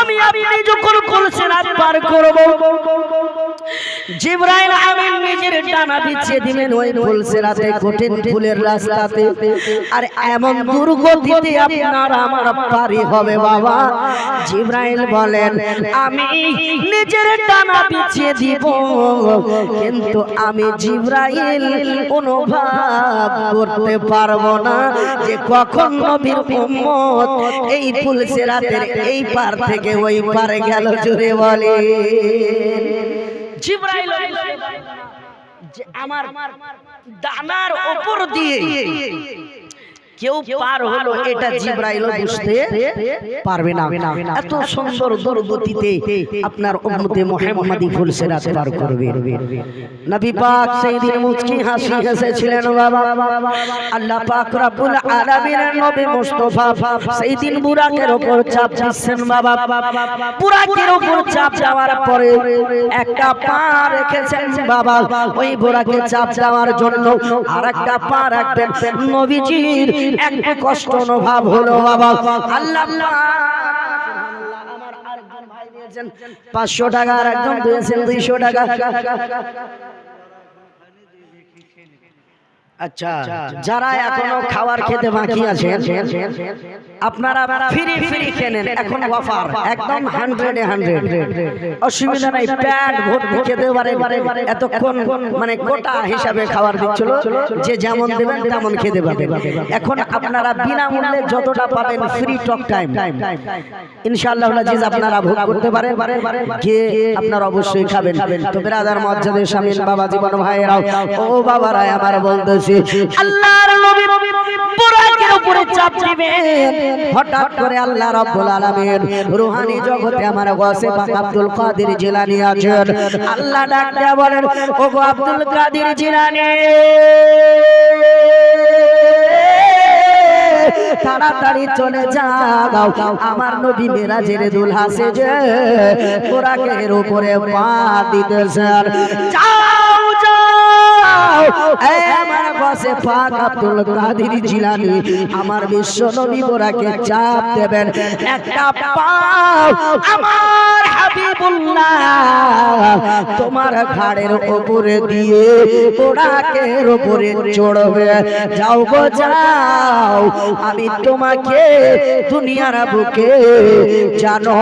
আমি আপনি যখন করেছেন পার করব। জিব্রাইল আমিন নিজের ডানা বিছিয়ে দিবেন ওই ফুলসেরাতে, কঠিন ফুলের রাস্তাতে। আর এমন দুর্গতিতে আপনার আমার পারি হবে বাবা। জিব্রাইল বলেন, আমি নিজের ডানা বিছিয়ে দিব, কিন্তু আমি জিব্রাইল অনুভব করতে পারব না যে কখন নবীর উম্মত এই ফুলসেরাতের এই পার থেকে ওই পারে গেল জুড়ে বলে জিব্রাইল যে আমার দানার উপর দিয়ে কেউ পার হলো এটা জিব্রাইল বুঝতে পারবে না। এত সুন্দর দুর্গতিতে আপনার উম্মতে মুহাম্মাদি ফুলসেরাত পার করবে। নবী পাক সেই দিন মুচকি হাসি হেসেছিলেন বাবা। আল্লাহ পাক রব্বুল আলামিনের নবী মুস্তাফা সেই দিন বুরাকের উপর চাপ দিচ্ছেন বাবা। বুরাকের উপর চাপ দেওয়ার পরে একটা পা রেখেছেন বাবা। ওই বুরাকে চাপ দেওয়ার জন্য আর একটা পা রাখবেন নবীজির। একটু কষ্ট অনুভব হলো বাবা। আল্লাহ পাঁচশো টাকা আর একজন দিয়েছেন দুইশো টাকা। আচ্ছা যারা এখনও খাবার খেতে বাকি আছেন। আপনারা এখন হান্ড্রেড মানে হিসাবে যে যেমন দেবেন তেমন খেতে এখন আপনারা বিনামূল্যে যতটা পাবেন ফ্রি টাইম আপনারা ভোগ করতে পারেন। কে আপনারা অবশ্যই খাবেন। তো বিরাদার মজ্জাদের শামিল বাবা জীবন ভাইয়েরাও, ও বাবারা আমার বলতেছি চাপ হঠাৎ করে আল্লাহ রাব্বুল আলামিন রুহানি জগতে আমার গাসে পাক আব্দুল কাদের জিলানী আছেন। আল্লাহ ডাক দেয়া বলেন ও গো আব্দুল কাদের জিলানী! তাড়াতাড়ি চলে যাও। আমার নবী মেরাজের দুলহা সেজে বুরাকের উপরে পা দিতেছেন। যাও যাও আমার বসে পাক আব্দুল কাদের জিলানী। আমার বিশ্ব নবী বোরাকে চাপ দেবেন। একটা পাও আমার হাবিবুল্লাহ। তোমার ঘাড়ের উপরে দিয়ে বোরাকের উপরে চড়বে। যাও গো, যাও। আমি তোমাকে দুনিয়ার বুকে জানো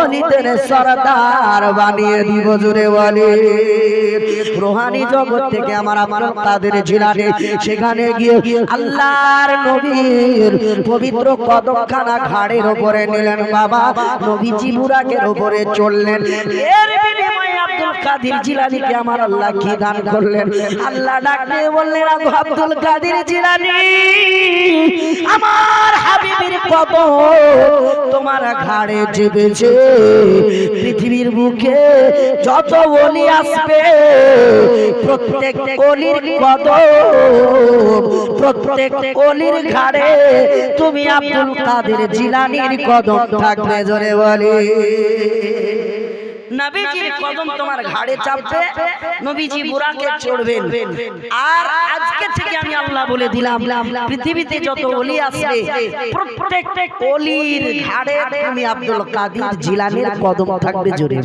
অলিদের সরদার বানিয়ে দিব জুড়ে বলে। রোহানি জগৎ থেকে আমার আমার তাদের জিলানে সেখানে গিয়ে আল্লাহর নবীর পবিত্র কদমখানা ঘাড়ের উপরে নিলেন বাবা। নবীজি বুরাকের উপরে চললেন। এর বিনিময়ে আব্দুল কাদের জিলানিকে আমার আল্লাহ কি দান করলেন? আল্লাহ ডাকতে বললেন আব্দুল কাদের জিলানি আমার হাবিবের কদম তোমার ঘাড়ে চেপেছে। পৃথিবীর বুকে যত ওলি আসবে প্রত্যেক অলির কদম প্রত্যেক অলির ঘাড়ে তুমি আব্দুল কাদের জিলানির কদম থাকবে জোরে বলি। নবীজির কদম তোমার ঘাড়ে চাপবে নবীজি বুরাকে চড়বেন। আর আজকে থেকে আমি আল্লাহ বলে দিলাম পৃথিবীতে যত ওলি আসবে প্রত্যেক ওলির ঘাড়ে তুমি আব্দুল কাদের জিলানির কদম থাকবে জোরে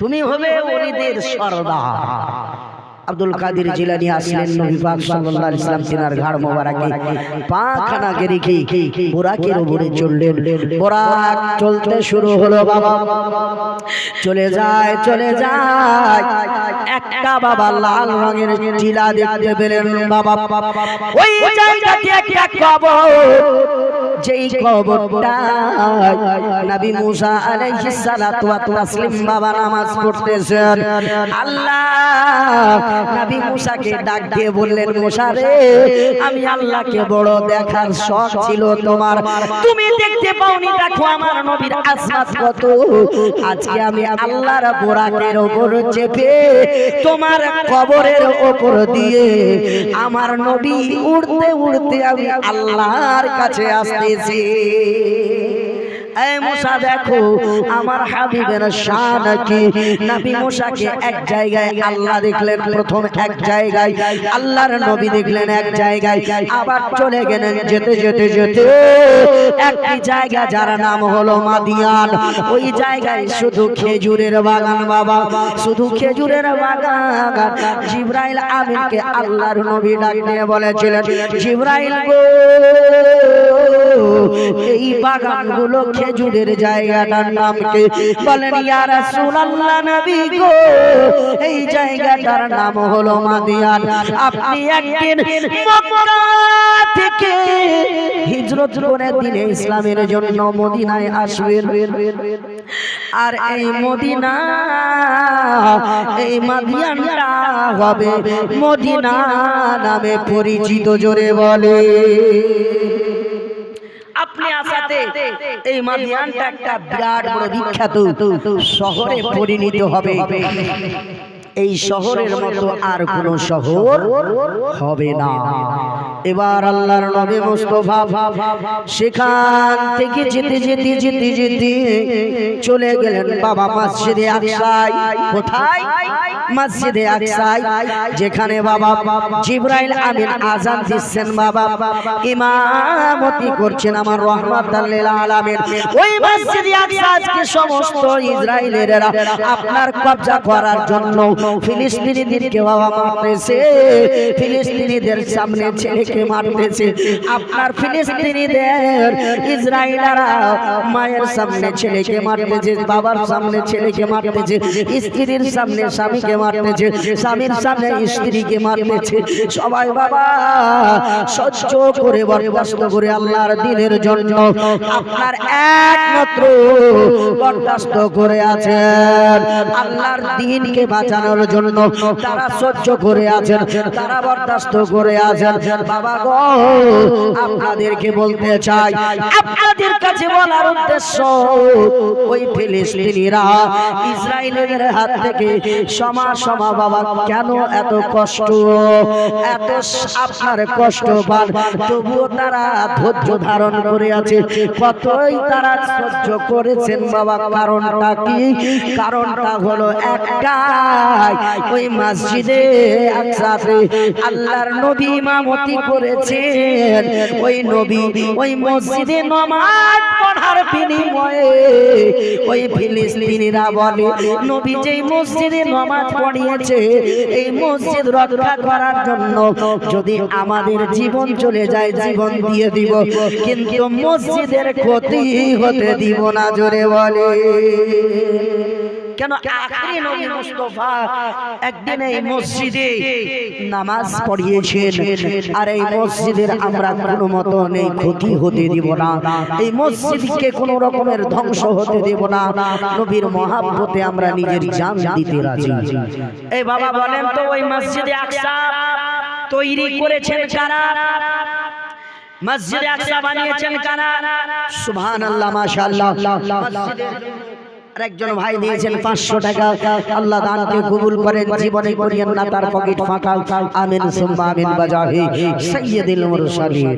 তুমি হবে ওলিদের সরদার। আব্দুল কাদের জিলানি আসলেন নবী পাক সাল্লাল্লাহু আলাইহি সাল্লাম তিনার ঘাড় মোবারকে পাখানা রেখে বোরাকের উপরে চললেন। বোরাক চলতে শুরু হলো বাবা। চলে যায় চলে যায়। একটা বাবা লাল রঙের চিলা দেখতে পেলেন বাবা। ওই জায়গাতে একটা কবর যেই কবরটা নবী মুসা আলাইহিস সালাতু ওয়া তাসলিম বাবা নামাজ পড়তেছেন। আল্লাহ নবী মুসাকে ডাক দিয়ে বললেন মুসা রে আমি আল্লাহকে বড় দেখার শখ ছিল তোমার। তুমি দেখতে পাওনি দেখো আমার নবীর আসমাত কত। আজকে আমি আল্লাহর বোরাকের ওপর চেপে তোমার কবরের ওপর দিয়ে আমার নবী উড়তে উড়তে আমি আল্লাহর কাছে আসতেছি। এই মুসা দেখো আমার হাবিবের শান কি নবী মুসাকে এক জায়গায় আল্লাহ দেখলেন প্রথম এক জায়গায়। আল্লাহর নবী দেখলেন এক জায়গায়। আবার চলে গেলেন যেতে যেতে যেতে একটি জায়গা যার নাম হলো মাদিয়ান। ওই জায়গায় শুধু খেজুরের বাগান বাবা। শুধু খেজুরের বাগান। জিব্রাইল আমিনকে আল্লাহর নবী ডাক দিয়ে বলেছিলেন জিব্রাইল গো! এই বাগানগুলো খেজুরের জায়গাটার নাম কি? বলেন এই জায়গাটার নাম হলো মাদিয়ান। আপনি একদিন থেকে হিজরত দিনে ইসলামের জন্য মদিনায় আসবেন। আর এই মদিনা, এই মাদিয়ানটা হবে মদিনা নামে পরিচিত জোরে বলে। এই মাদিয়ানটা একটা বিরাট বড় বিখ্যাত শহরে পরিণত হবে। এই শহরের মতো আর কোন শহর হবে না। এবার আল্লাহর নবী মুস্তফা সেখান থেকে যেতে যেতে যেতে যেতে চলে গেলেন বাবা মসজিদে আকসাই। কোথায়? মসজিদে আকসাই যেখানে বাবা জিব্রাইল আমিন আজান দিচ্ছেন বাবা। ইমামতি করছেন আমার রহমাতুল্লিল আলামিন। ওই মসজিদে আকসা আজকে সমস্ত ইসরায়েলেরা আপনার কবজা করার জন্য ফিলিস্তিনিদেরকে বাবা মারতেছে। ফিলিস্তিনিদের সামনে ছেলেকে মারতেছে। আপনার ফিলিস্তিনিদের ইসরায়েলারা মায়ের সামনে ছেলেকে মারতেছে, বাবার সামনে ছেলেকে মারতেছে, স্ত্রীর সামনে স্বামীকে মারতেছে, স্বামীর সামনে স্ত্রীকে মারতেছে। সবাই বাবা, সহ্য করে বরদাস্ত করে আল্লাহর দিনের জন্য আপনার একমাত্র বরদাস্ত করে আছেন। আল্লাহর দিনকে বাঁচানোর জন্য তারা সহ্য করে আছেন, তারা বরদাস্ত করে আছেন। বাবা গো, আপনাদেরকে বলতে চাই, আপনাদের কাছে বলার উদ্দেশ্য ওই ফিলিস্তিনিরা ইসরায়েলের হাত থেকে সমা সমা বাবা কেন এত কষ্ট? এত আপনার কষ্ট পান, তবুও তারা ধৈর্য ধারণ করে আছে। কতই তারা সহ্য করেছেন বাবা, কারণটা কি? কারণটা হলো একটাই ওই মসজিদে একসাথে আল্লাহর নবী ইমামতি করেছেন। ওই নবী ওই মসজিদে নমাজ পড়ার বিনিময়ে ওই ফিলিস্তিনিরা বলে নবী যেই মসজিদে নমাজ পড়িয়েছে এই মসজিদ রক্ষা করার জন্য যদি আমাদের জীবন চলে যায় জীবন দিয়ে দিব। কিন্তু মসজিদের ক্ষতি হতে দিব না জোরে বলে। কেন আখরি নবী মুস্তাফা একদিন এই মসজিদে নামাজ পড়িয়েছেন। আর এই মসজিদের আমরা কোনো মতো নেই ক্ষতি হতে দিব না। এই মসজিদকে কোনো রকমের ধ্বংস হতে দেব না। নবীর মহাব্বতে আমরা নিজের জান দিতে রাজি। এই বাবা বলেন তো ওই মসজিদে আকসা তৈরি করেছেন কারা? মসজিদে আকসা বানিয়েছেন কারা? সুবহানাল্লাহ মাশাআল্লাহ। আর একজন ভাই দিয়েছেন পাঁচশো টাকা। আল্লাহ দানকে কবুল করেন জীবনে করিয়েন না তার পকেট ফাঁকা আমিন সুম্মা আমিন বাজাহি সাইয়্যিদুল মুরসালিন।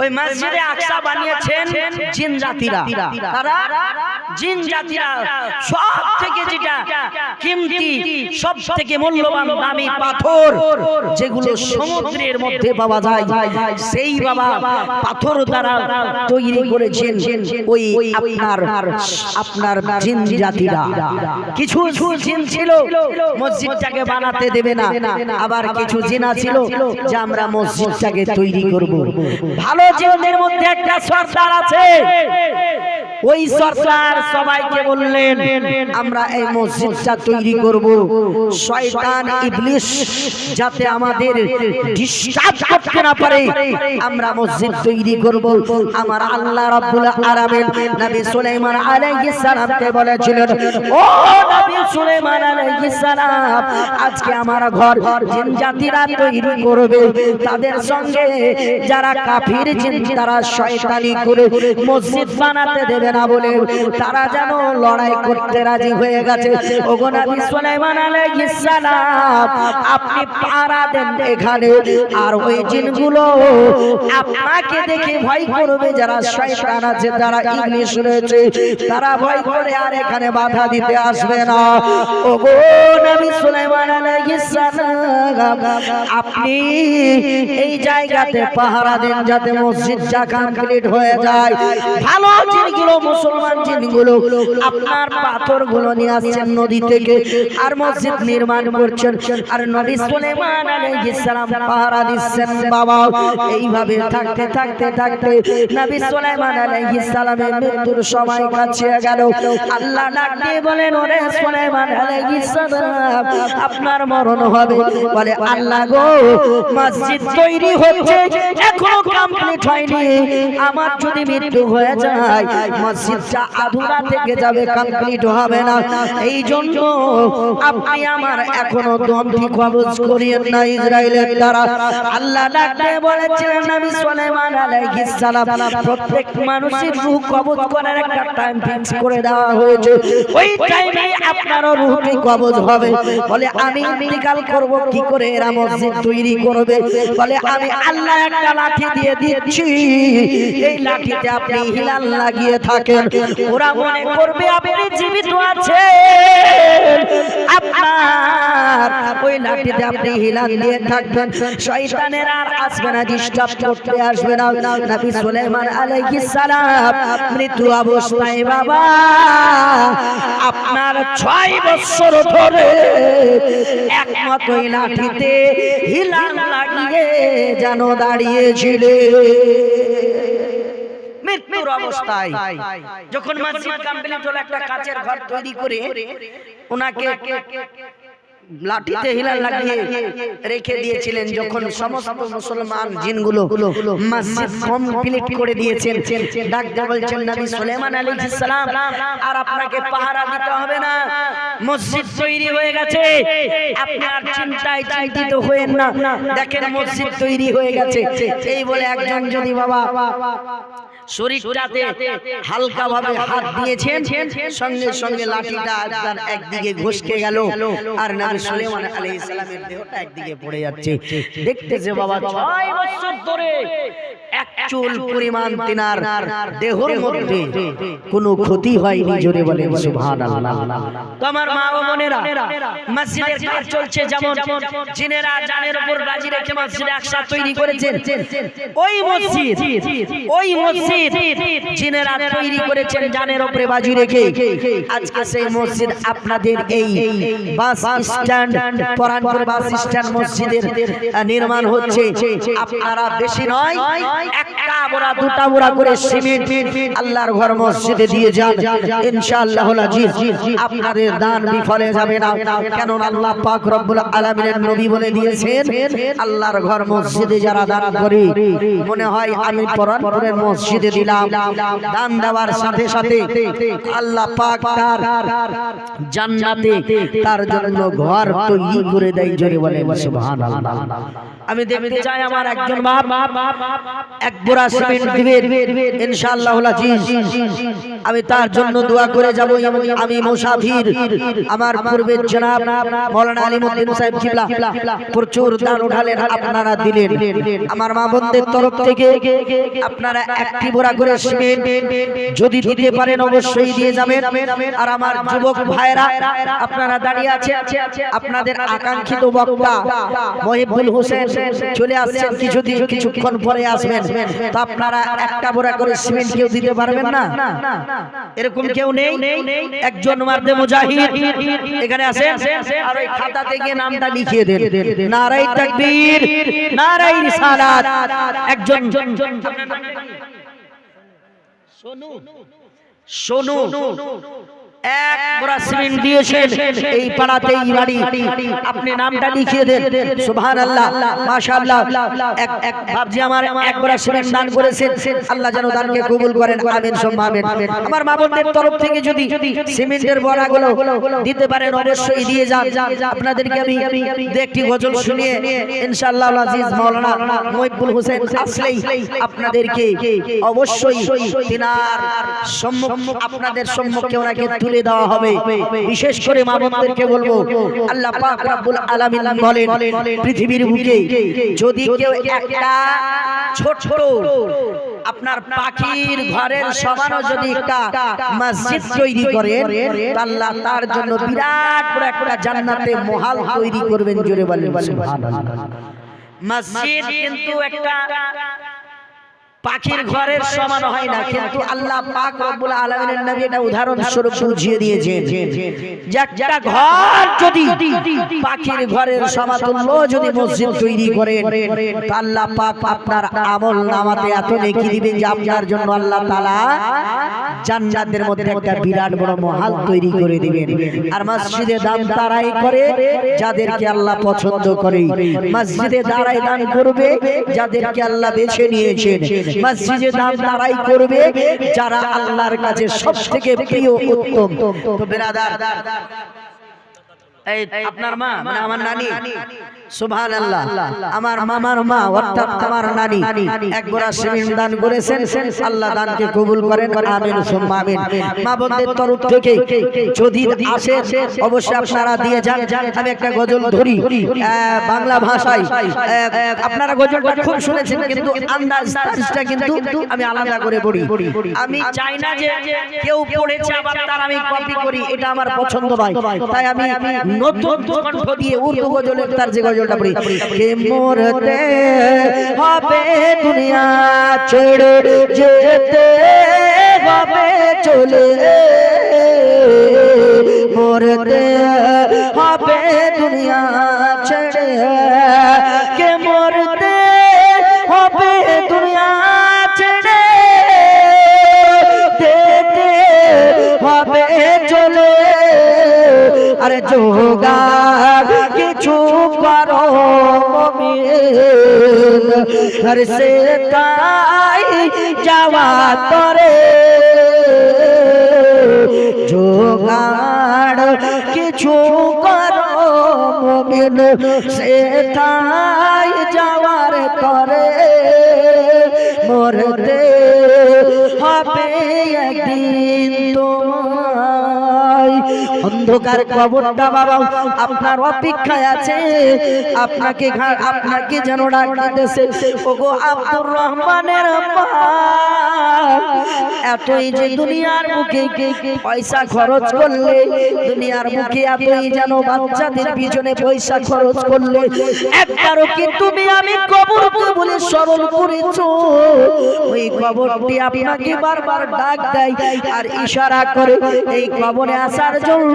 ওই মসজিদে আকসা বানিয়েছেন জিন জাতিরা। তারা জিন জাতিরা সব থেকে যেটা কিমতি সব থেকে মূল্যবান দামি পাথর যেগুলো সমুদ্রের মধ্যে পাওয়া যায় সেই বাবা পাথর দ্বারা তৈরি করেছেন ওই আপনার আপনার জিন জাতিরা। কিছু জিন ছিল মসজিদটাকে বানাতে দেবে না। আবার কিছু জিনা ছিল যে আমরা মসজিদটাকে তৈরি করব। ভালো জিনদের মধ্যে একটা সর্দার আছে। ওই সবাইকে বললেন আমরা এই মসজিদটা তৈরি করব। শয়তান ইবলিশ যাতে আমাদের ডিস্টার্ব করতে না পারে। আমরা মসজিদ তৈরি করব। আমার আল্লাহ রাব্বুল আলামিন নবী সুলাইমান আলাইহিস সালামকে বলেছিলেন, ও নবী সুলাইমান আলাইহিস সালাম, আজকে আমার ঘর জিন জাতিরা তৈরি করবে। তাদের সঙ্গে যারা কাফির জিন, তারা শয়তানি করে মসজিদ বানাতে দেবে না বলে তারা যেন লড়াই করতে রাজি হয়ে গেছে। ওগো নবী সুলাইমান আলাইহিস সালাম, আপনি পাহারা দেন এখানে, আর ওই জিনগুলো আপনাকে দেখে ভয় করবে যারা শয়তান আছে যারা ইংলিশ রয়েছে। তারা ভয় করে আর এখানে বাধা দিতে আসবে না। ওগো নবী সুলাইমান আলাইহিস সালাম আপনি এই জায়গাতে পাহারা দেন যাতে মসজিদটা কমপ্লিট হয়ে যায়। ভালো জিনগুলো মুসলমান জিনগুলো আপনার পাথরগুলো নিয়ে আসছেন নদী থেকে আর মসজিদ নির্মাণ করছেন। আর নবী সুলাইমান আলাইহিস সালাম পাহারা দিচ্ছেন বাবা এইভাবে থাকতে থাকতে থাকতে নবী সুলাইমান আলাইহিস সালামের মৃত্যুর সময় কাছে গেল। আল্লাহ ডাক বলেন, ওরে সুলাইমান আলাইহিস সালাম, আপনার মরণ হবে। বলে, আল্লাহ গো, মসজিদ তৈরি হচ্ছে, এখনও কমপ্লিট হয়নি। আমার যদি মৃত্যু হয়ে যায়, মসজিদটা আধুরা থেকে যাবে কমপ্লিট হবে না। এই জন্য আপনি আমার এখনও দমটি কবজ করিয়েন না ইসরায়েলের দ্বারা। আল্লাহ ডাকতে বলেছিলেন নবী সুলাইমান আলাইহিস সালাম, প্রত্যেক মানুষের রূহ কবজ করার একটা টাইম ফিক্স করে দেওয়া হয়েছে। ওই টাইমে আপনারও রূহটি কবজ হবে। বলে আমি ইন্তিকাল করব কি করে এরা মসজিদ তৈরি করবে? বলে আমি আল্লাহ একটা লাঠি দিয়ে দিচ্ছি। এই লাঠিতে আপনি হিলাল লাগিয়ে থাকেন। ওরা মনে করবে আপনি জীবিত আছেন আপনার ওই লাঠিতে আপনি হিলাল দিয়ে থাকবেন। শয়তানের আর আসবে না ডিস্টার্ব করতে আসবে না। নবী সুলাইমান আলাইহিস সালাম মৃত্যু অবস্থায় বাবা আপনার ছয় বছর ধরে একমত লাঠিতে হিলান লাগিয়ে যেন দাঁড়িয়েছিলে। মৃত্যুর অবস্থায় যখন মসজিদ কমপ্লিট হলো একটা কাচের ঘর তৈরি করে, ওনাকে লাঠিতে হিলাল লাগিয়ে রেখে দিয়েছিলেন যখন সমস্ত মুসলমান জিনগুলো মসজিদ কমপ্লিট করে দিয়েছেন। ডাকতে বলছেন নবী সুলাইমান আলাইহিস সালাম আর আপনাকে পাহারা দিতে হবে না। মসজিদ তৈরি হয়ে গেছে। আপনার চিন্তায় চিন্তিত হয়েন না। দেখেন মসজিদ তৈরি হয়ে গেছে। এই বলে একজন যদি বাবা শরীরটাতে হালকা ভাবে হাত দিয়েছেন সঙ্গে সঙ্গে লাঠিটা তার একদিকে ঘষকে গেল আর নবী সুলাইমান আলাইহিস সালামের দেহটা একদিকে পড়ে যাচ্ছে। দেখতেছে বাবা 6 বছর ধরে এক চুল পরিমাণ তিনার দেহর মধ্যে কোনো ক্ষতি হয়নি জোরে বলেন সুবহানাল্লাহ। তো আমার মা ও বোনেরা মসজিদের কাজ চলছে যেমন জিনেরা জানের উপর রাজি রেখে মসজিদ একসাথে তৈরি করেছেন। ওই মসজিদ ওই মসজিদ জিনেরা তৈরি করেছেন জানের বাজি রেখে। আজকে সেই মসজিদ আপনাদের এই bus stand Paranpur bus stand মসজিদের নির্মাণ হচ্ছে। আপনারা বেশি নয়, একটা বড়া দুটা বড়া করে সিমেন্ট আল্লাহর ঘর মসজিদে দিয়ে যান। ইনশাআল্লাহ আপনাদের দান বিফলে যাবে না। কেন আল্লাহ পাক রব্বুল আলামিনের নবী বলে দিয়েছেন, আল্লাহর ঘর মসজিদে যারা দান করে, মনে হয় আমি পরানপুরের মসজিদে দিলাম। দান দেওয়ার সাথে সাথে আল্লাহ পাক তার জান্নাতে তার জন্য ঘর তৈরি করে দেয় জোরে বলে সুবহানাল্লাহ। আমি দেখতে চাই আমার একজন বাপ, এক বোরা সিমেন্ট ইনশাআল্লাহ আমি তার জন্য দোয়া করে যাব। আমি মুসাফির, আমার পূর্বের জনাব সাহেব কিবলা, প্রচুর দান উঠালেন, আপনারা দিলেন। আমার মা বোনদের তরফ থেকে আপনারা একটি বোরা করে সিমেন্ট যদি দিতে পারেন অবশ্যই দিয়ে যাবেন। আর আমার যুবক ভাইরা আপনারা দাঁড়িয়ে আছে আপনাদের আকাঙ্ক্ষিত বক্তা মহিবুল হোসেন চলে আসছেন কিছুদিন, কিছুক্ষণ পরে আসবেন। তো আপনারা একটা বোরা করে সিমেন্ট কেউ দিতে পারবেন না? এরকম কেউ নেই? একজন মারদে মুজাহিদ এখানে আসেন আর ওই খাতাতে গিয়ে নামটা লিখিয়ে দেন। নারাই তাকবীর নারাই রিসালাত। একজন सोनू सोनू এক গোড়া সিমেন্ট দিয়েছেন এই পাড়াতে এই বাড়ি। আপনি নামটা লিখিয়ে দেন। সুবহানাল্লাহ মাশাআল্লাহ। এক এক ভাবজি আমার এক গোড়া সিমেন্ট দান করেছেন। আল্লাহ যেন দানকে কবুল করেন। আমিন সুম্মা আমার মা বোনদের তরফ থেকে যদি সিমেন্টের বড়াগুলো দিতে পারেন অবশ্যই দিয়ে যান। আপনাদেরকে আমি একটি গজল শুনিয়ে ইনশাআল্লাহ আজিজ মাওলানা হোসেন আসলেই আপনাদেরকে অবশ্যই তিনার সম্মুখ আপনাদের সম্মুখে ওনাকে তুলে দেওয়া হবে। বিশেষ করে মা বলব, আল্লাহ পাক রব্বুল আলামিন বলেন, পৃথিবীর বুকে যদি কেউ একটা ছোট ছোট আপনার পাখির ঘরের সমানও যদি একটা মসজিদ তৈরি করে আল্লাহ তার জন্য বিরাট বড় একটা জান্নাতে মহাল তৈরি করবেন, জোরে বলেন মসজিদ কিন্তু একটা পাখির ঘরের সমান হয় না কিন্তু আল্লাহ পাক রব্বুল আলামিনের নবী এটা উদাহরণ স্বরূপ বুঝিয়ে দিয়েছেন। যে একটা ঘর যদি পাখির ঘরের সমাতুল্য যদি মসজিদ তৈরি করেন তো আল্লাহ পাক আপনার আমল নামাতে এত নেকি দিবেন যে আপনার জন্য আল্লাহ তাআলা জান্নাতের মধ্যে একটা বিরাট বড় মহাল তৈরি করে দিবেন। আর মসজিদে দান তারাই করে যাদেরকে আল্লাহ পছন্দ করে মসজিদে দাঁড়াই দান করবে যাদেরকে আল্লাহ বেছে নিয়েছেন মসজিদে তারাই করবে যারা আল্লাহর কাছে সব থেকে প্রিয় উত্তম। তো বেরাদার এই আপনার মা মানে আমার নানি। সুবহান আল্লাহ আমার মামার মা অর্থাৎ আমার নানি। একবার সিমিন দান করেছেন। আল্লাহ দানকে কবুল করেন। আমিন সুম্মা আমিন। মা বোনদের তরফ থেকে যদি আসে অবশ্যই আপনারা দিয়ে যান। আমি একটা গজল ধরি। বাংলা ভাষায়। আপনারা গজলটা খুব শুনেছেন কিন্তু আমি আলাদা করে পড়ি। আমি চাই না যে কেউ পড়েছে আবার তার আমি কপি করি। এটা আমার পছন্দ নয় তাই আমি নতুন কণ্ঠ দিয়ে উর্দু গজলের তার যে গজলটা পড়ি কে মরতে হবে দুনিয়া ছেড়ে যেতে হবে চলে। মরতে হবে দুনিয়া ছেড়ে। কে মরতে আরে যোগার কিছু করো মমিন ঘর সে তাই যাওয়া তরে যোগার কিছু করো মমিন সে তাই যাওয়ার তরে মরতে হবে একদিন তোমায় অন্ধকার কবরটা বাবা আপনার অপেক্ষায় আছে। আপনাকে আপনাকে যেন ডাক দিতেছে। ওগো আব্দুর রহমানের এতই যে দুনিয়ার মুখে পয়সা খরচ করলে, দুনিয়ার মুখে এতই যেন বাচ্চাদের পিছনে পয়সা খরচ করলে, একবারও কি তুমি আমি কবরকে বলে স্মরণ করেছ? ওই কবরটি আপনাকে বারবার ডাক দেয় আর ইশারা করে, এই কবরে আসার জন্য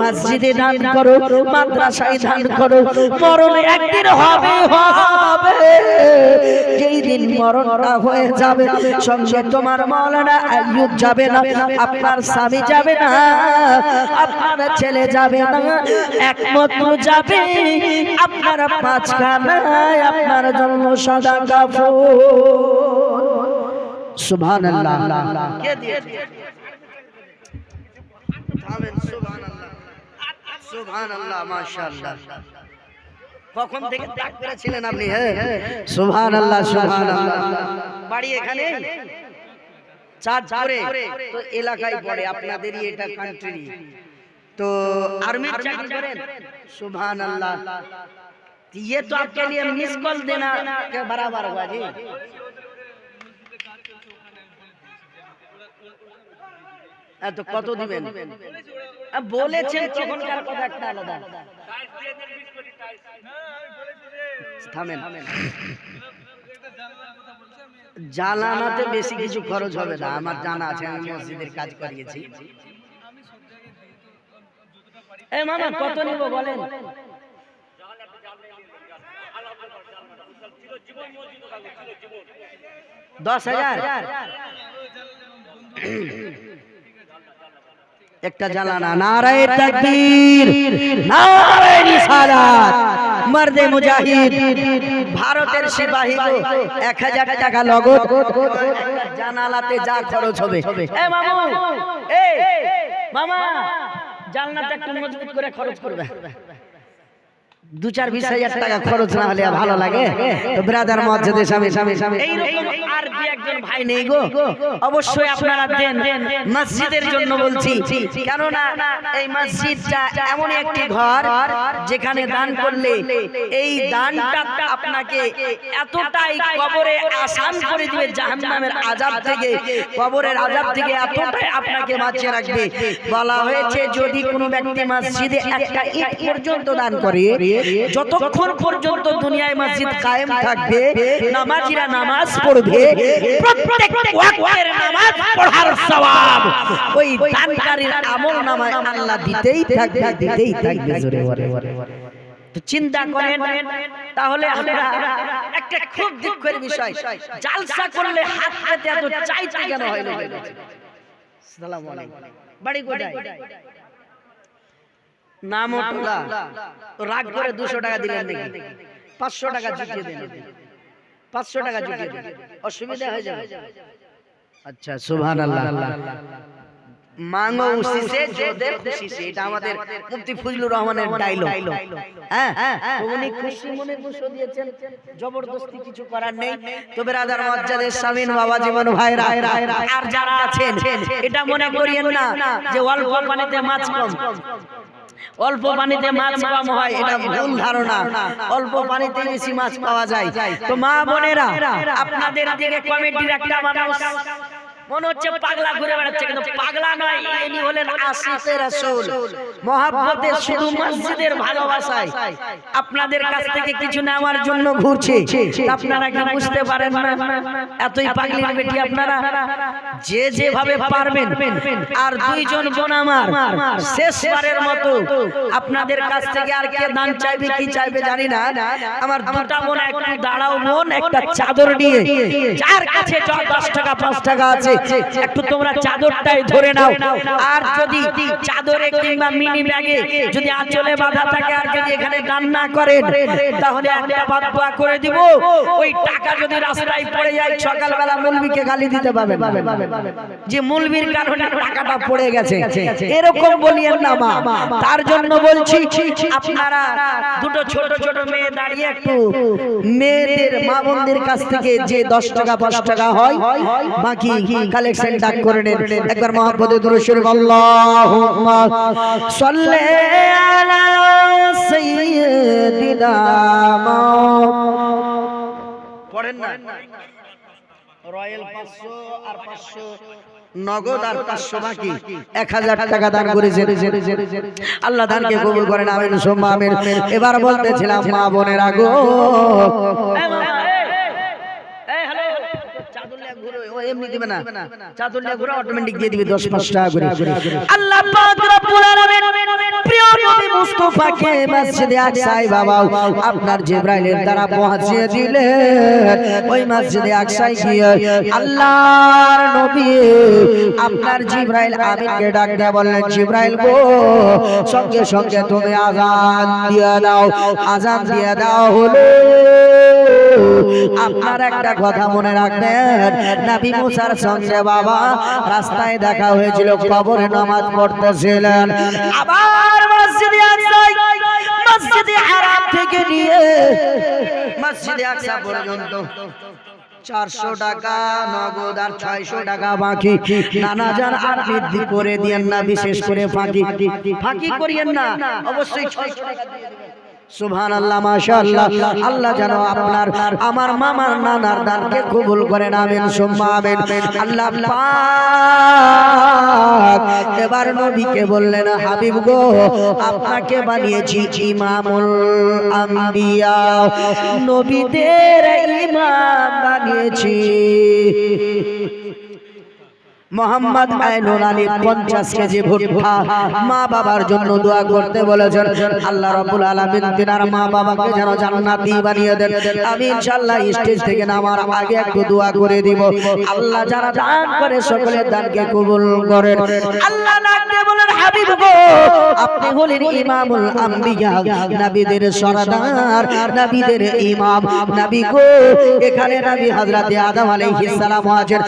মসজিদে দান করো, মাদ্রাসায় দান করো, মরণ একদিন হবে হবে। যেই দিন মরণটা হয়ে যাবে, সঙ্গে তোমার মৌলানা আইয়ুব যাবে না, আপনার স্বামী যাবে না, আপনার ছেলে যাবে না, একমাত্র যাবে আপনার পাঁচখানায়, আপনার জন্য সাদা কাপড়। সুবহানাল্লাহ। কে দিয়েছে থামেন সুবহানাল্লাহ সুবহানাল্লাহ মাশাআল্লাহ কখন থেকে ত্যাগ করেছিলেন আপনি হ্যাঁ সুবহানাল্লাহ সুবহানাল্লাহ বাড়ি এখানে চাঁদপুরে তো এলাকায় পড়ে আপনাদেরই এটা কান্ট্রি তো आर्मी चाकरी करें सुभान अल्लाह ये तो आपके लिए मिस कॉल देना के बराबर हुआ जी হ্যাঁ, তো কত দিবেন? বলেছেন তখনকার কথা একটা আলাদা। থামেন। জানানাতে বেশি কিছু খরচ হবে না। আমার জানা আছে আমি মসজিদের কাজ করিয়েছি। এ মামা কত নিব বলেন? দশ হাজার। একটা জ্বালানা নারায় তাকবীর নারায় রিসালাত মর্দে মুজাহিদ ভারতের সিপাহী গো 1000 টাকা নগদ জানালাতে যা খরচ হবে। এ মামু এ মামা জানলাটা একটু মজবুত করে খরচ করবে। দু চার বিশ হাজার টাকা খরচ না হলে ভালো লাগে। তো ব্রাদার স্বামী স্বামী স্বামী আর কি একজন ভাই নেই গো। অবশ্যই আপনারা দেন মসজিদের জন্য বলছি। কেননা এই মসজিদটা এমন একটি ঘর যেখানে দান করলে এই দানটা আপনাকে এতটাই কবরে আসান করে দিবে জাহান্নামের আজাব থেকে। কবরের আজাব থেকে এতটাই আপনাকে বাঁচিয়ে রাখবে। বলা হয়েছে যদি কোনো ব্যক্তি মসজিদে একটা ইট পর্যন্ত দান করে যতক্ষণ পর্যন্ত দুনিয়ায় মসজিদ কায়েম থাকবে, নামাজিরা নামাজ পড়বে প্রত্যেক ওয়াক্তের নামাজ পড়ার সওয়াব ওই দানকারীর আমল নামায় আল্লাহ দিতেই থাকবে দিতেই থাকবে জোরে জোরে চিন্তা করেন, তাহলে আমরা একটা খুব দুঃখের বিষয়, জালসা করলে হাত পেতে এত চাইতে কেন হয় না? বাড়ি নাম রাগ করে দুশো টাকা দিলেন নাকি? পাঁচশো টাকা জুটিয়ে দেন পাঁচশো টাকা জুটিয়ে দেন অসুবিধা হয়ে যাবে। আচ্ছা সুবহান মাঙ্গো উসি সে जो খুশি সে এটা আমাদের মুফতি ফজলুর রহমানের ডায়লগ হ্যাঁ উনি খুশি মনে দুশো দিয়েছেন। জবরদস্তি কিছু করার নেই। তো বেরাদার মজ্জাদের স্বামীন বাবা জীবন ভাইরা। আর যারা আছেন এটা মনে করিয়েন না যে অল্প পানিতে মাছ কম। অল্প পানিতে মাছ কম হয় এটা ভুল ধারণা। অল্প পানিতে বেশি মাছ পাওয়া যায়। তো মা বোনেরা আপনাদের দিকে কমিটির একটা মানুষ মনে হচ্ছে পাগলা ঘুরে বেড়াচ্ছে কিন্তু পাগলা নয় ইনি হলেন রাসূল মহাব্বতে শুধু মসজিদের ভালোবাসায় আপনাদের কাছ থেকে কিছু নেওয়ার জন্য ঘুরছে আপনারা কি বুঝতে পারেন না এতই পাগলির বেটি আপনারা যে যেভাবে পারবেন আর দুইজন বোন আমার শেষবারের মতো আপনাদের কাছ থেকে আর কে দান চাইবে কি চাইবে জানি না আমার দুটা বোন একটু দাঁড়াও বোন একটা চাদর নিয়ে যার কাছে য- দশ টাকা পাঁচ টাকা আছে একটু তোমরা চাদরটাই ধরে নাও। আর যদি চাদরে কিংবা মিনি ব্যাগে যদি আঁচলে বাঁধা থাকে আর যদি এখানে দান না করেন, তাহলে একটা করে দিব। ওই টাকা যদি রাস্তায় পড়ে যায়, সকালবেলা মুলবিকে গালি দিতে পাবে যে মুলবির কারণে টাকাটা পড়ে গেছে। এরকম বলিয়েন না মা। তার জন্য বলছি, আপনারা দুটো ছোট ছোট মেয়ে দাঁড়িয়ে একটু মেয়েদের মা বোনদের কাছ থেকে যে দশ টাকা, পাঁচ টাকা হয়, বাকি কালেকশন ডাক করে নেন একবার মহাপদে দুরূদ শরীফ আল্লাহুম্মা সাল্লি আলা সাইয়্যিদিনা পড়েন না। রয়্যাল পাঁচশো আর পাঁচশো নগদ আর পাঁচশো বাকি। এক হাজার টাকা দান করেছে আল্লাহ দানকে কবুল করেন আমিন সোম্মা আমিন। এবার বলতেছিলাম মা বোনের আগো এমনি দিবে না। চাদর নিয়ে ঘুরে অটোমেটিক দিয়ে দিবে দশ পাঁচ টাকা করে। আল্লাহ পাক রব্বুল আলামিন প্রিয় নবী মুস্তাফাকে মসজিদে আকসায় বাবা আপনার জিবরাইলের দ্বারা পৌঁছিয়ে দিলেন ওই মসজিদে আকসায় গিয়ে আল্লাহর নবী আপনার জিবরাইল আমিনকে ডাক দিয়ে বললেন জিবরাইল গো সঙ্গে সঙ্গে তুমি আজান দিয়ে দাও আজান দিয়ে দাও হলো। আপনার একটা কথা মনে রাখবেন। নবী মুসার সঙ্গে বাবা রাস্তায় দেখা হয়েছিল, কবরে নামাজ পড়তেছিলেন। আবার মসজিদে আকসায়, মসজিদে হারাম থেকে নিয়ে মসজিদে আকসা পর্যন্ত চারশো টাকা নগদ আর ছয়শো টাকা বাকি। সুবহান আল্লাহ মাশাআল্লাহ। আল্লাহ যেন আপনার, আমার মামার নানার দানকে কবুল করেন, আমিন, সুম্মা, আমিন। আল্লাহ এবার নবীকে বললেন, হাবিব গো, আপনাকে বানিয়েছি ইমামুল আম্বিয়া। নবীদের ইমাম বানিয়েছি। মোহাম্মদ আইনুল আলী পঞ্চাশ কেজি ভুট্টা মা বাবার জন্য দোয়া করতে বলেছেন। আল্লাহ রাব্বুল আলামিন তিনার মা বাবাকে যেন জান্নাতি বানিয়ে দেন। আমি ইনশাআল্লাহ স্টেজ থেকে নামার আগে একটু দোয়া করে দিব। আল্লাহ যারা দান করে সকলের দানকে কবুল করেন। আল্লাহ আপনি হলেন ইমামুল আম্বিয়া সরদার ইমাম গো, এখানে আদম আলাইহিস সালাম আছেন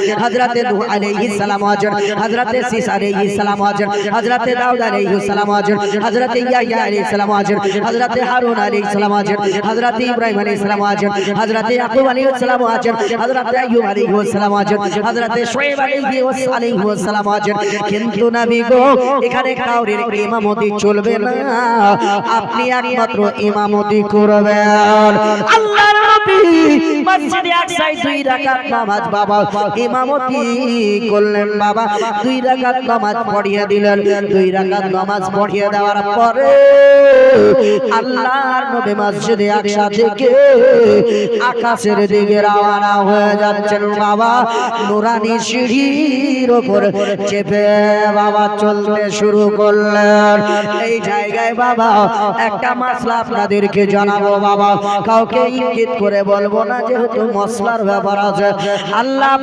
নূহ আলাইহিস আছেন হযরতে সিস আলাইহিস সালাম আছেন হযরতে দাউদ আলাইহিস সালাম আছেন হযরতে ইয়াহইয়া আলাইহিস সালাম আছেন হযরতে হারুন আলাইহিস সালাম আছেন হযরতে ইব্রাহিম আলাইহিস সালাম আছেন হযরতে ইয়াকুব আলাইহিস সালাম আছেন হযরতে আইয়ুব আলাইহিস সালাম আছেন হযরতে শুআইব আলাইহিস সালাম আছেন কিন্তু নবী গো এখানে কাউরির ইমামতি চলবে না আপনি একমাত্র ইমামতি করবেন আল্লাহর নবী মসজিদে আকসায় দুই রাকাত নামাজ বাবা ইমামতি করলেন বাবা। দুই রাকাত নামাজ পড়িয়ে দিলেন। দুই রাকাত নামাজ পড়িয়ে দেওয়ার পরে আল্লাহর নবী মসজিদে আকসা থেকে আকাশের দিকে রওনা হয়ে যাচ্ছেন বাবা। নুরানি সিঁড়ির ওপর চেপে বাবা চলতে শুরু করলেন। এই জায়গায় বাবা একটা মাসলা আপনাদেরকে জানাব বাবা। কাউকে ইঙ্গিত করে বলব না, যেহেতু মশলার ব্যাপার আছে। আল্লাহ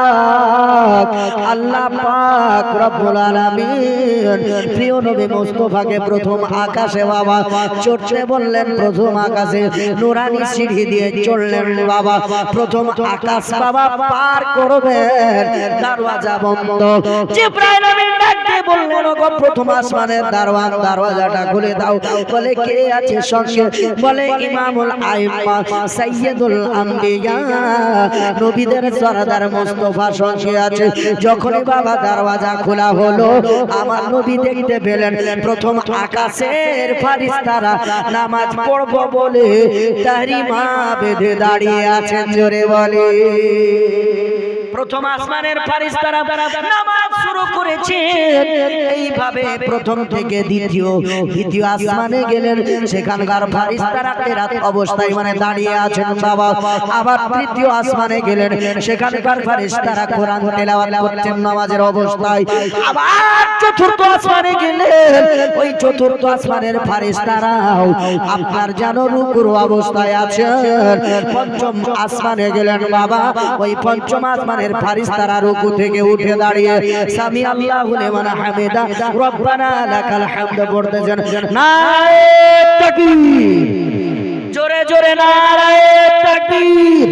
পাক। আল্লাহ পাক রব্বুল আলামিন। প্রিয় নবী মুস্তাফাকে প্রথম আকাশে বাবা চড়তে বললেন প্রথম আকাশে নুরানি সিঁড়ি দিয়ে চললেন বাবা। প্রথম আকাশ বাবা পার করবেন দরওয়াজা বন্ধ। জিব্রাইল আমিন বললেন ওগো প্রথম আসমানের দারওয়ান দরওয়াজাটা খুলে দাও। বলে কে আছে সঙ্গে? বলে ইমামুল আইম্মা সাইয়্যিদুল আম্বিয়া। নবীদের সরদার মুস্তাফা সঙ্গে আছে। যখনই বাবা দরওয়াজা খোলা হলো, আমার নবী দেখতে পেলেন। প্রথম আকাশের ফারিস্তারা নামাজ পড়ব বলে তাহরিমা বেঁধে দাঁড়িয়ে আছেন, জোরে বলে। প্রথম আসমানের ফারিস্তারা নামাজ শুরু করেছে। এইভাবে প্রথম থেকে দ্বিতীয় দ্বিতীয় আসমানে গেলেন। সেখানকার ফারিস্তারা তেরাত অবস্থায় মানে দাঁড়িয়ে আছেন বাবা। আবার তৃতীয় আসমানে গেলেন। সেখানকার ফারিস্তারা কোরআন তেলাওয়াত করছেন নামাজের অবস্থায়। আবার চতুর্থ আসমানে গেলেন। ওই চতুর্থ আসমানের ফারিস্তারাও আপনার যেন রুকুর অবস্থায় আছেন। পঞ্চম আসমানে গেলেন বাবা। ওই পঞ্চম আসমানের ফারিস্তারা রুকু থেকে উঠে দাঁড়িয়ে সামি আল্লাহু লিমান হামিদা রব্বানা লাকাল হামদ পড়তেছেন। নারে তাকবীর। জোরে জোরে নারে তাকবীর।